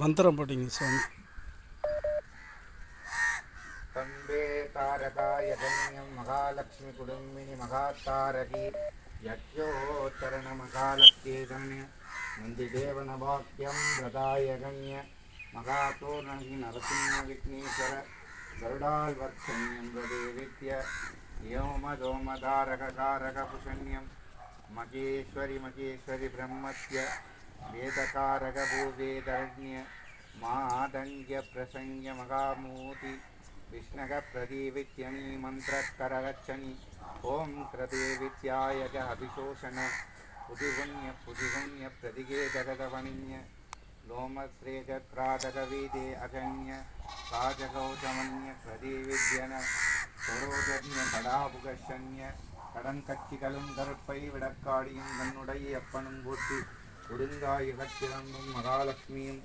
மந்திரம்பட்டிங்க சுவாமி. தம்பே தாரகாய தன்யம் மகாலட்சுமி குடும்பினி மகாத்தாரகி. யக்யோத்தரண மகாலட்சுமி. கண்ய நந்திதேவன வாக்கியம் பிரதாய கண்ய. மகாதோரணி நரசிம்ம விக்னேஸ்வர. கருடால் வர்த்தன்யம் பிரதேவித்ய யோமதோமதாரக காரக புஷன்யம் மகேஸ்வரி மகேஸ்வரி பிரம்மத்ய. వేదకారక భూవేదరణ్య మాదంగ్య ప్రసంగ మగామూతి విష్ణగ ప్రదీవిత్యని మంత్రకరగచ్చని ఓం క్రదే విద్యాయ అభిశోషణ పుదిగుణ్య పుదిగుణ్య ప్రదిగే జగదవణ్య లోమశ్రేజత్రాదగవీదే అగణ్య రాజగౌతమన్య ప్రదీవిద్యన சரோஜன்ய கடாபுகஷன்ய கடன்கட்சிகளும் கருப்பை விடக்காடியும் தன்னுடைய அப்பனும் போற்றி ஒடுங்காய் இகத்திறம்பும் மகாலட்சுமியும்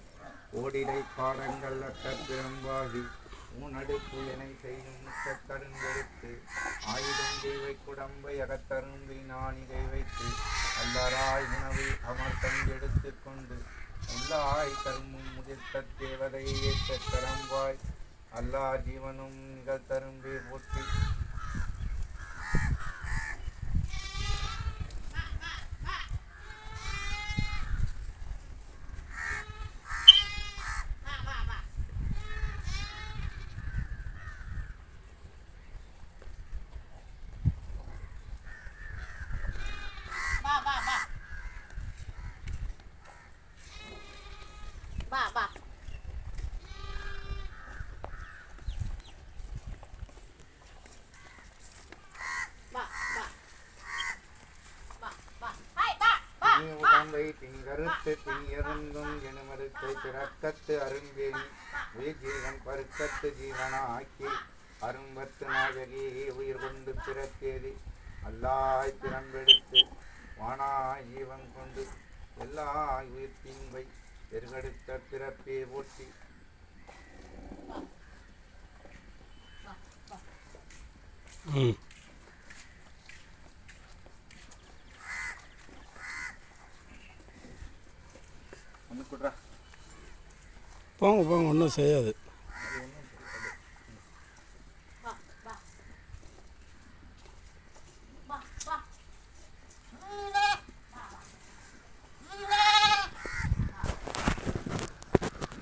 ஓடிடை பாடங்கள் அட்டப்பிறம்பாகி ஊனடுப்பு என செய்யும் முச்சக்கருங்கெடுத்து ஆயுதம் தெய்வை குடம்பை அகத்தரும்பை நாணிகை வைத்து அல்லராய் உணவு அமர்த்தம் எடுத்து கொண்டு உள்ளாய் கரும்பும் முதிர்த்த தேவதையை ஏற்ற கரம்பாய் அல்லா ஜீவனும் நிகழ்த்தரும்பே போற்றி திங்கருத்து திங்கருந்தும் எனுமறுத்தை பிறக்கத்து அரும்பேணி உயிர் ஜீவன் பருக்கத்து ஜீவனாக்கி அரும்பத்து நாயகியே உயிர் கொண்டு பிறக்கேதி அல்லாய் பிறம்பெடுத்து வானாய் ஜீவன் கொண்டு எல்லாய் உயிர் தீங்கை பெருகெடுத்த பிறப்பே போற்றி. ம். போங்க போங்க ஒன்றும் செய்யாது.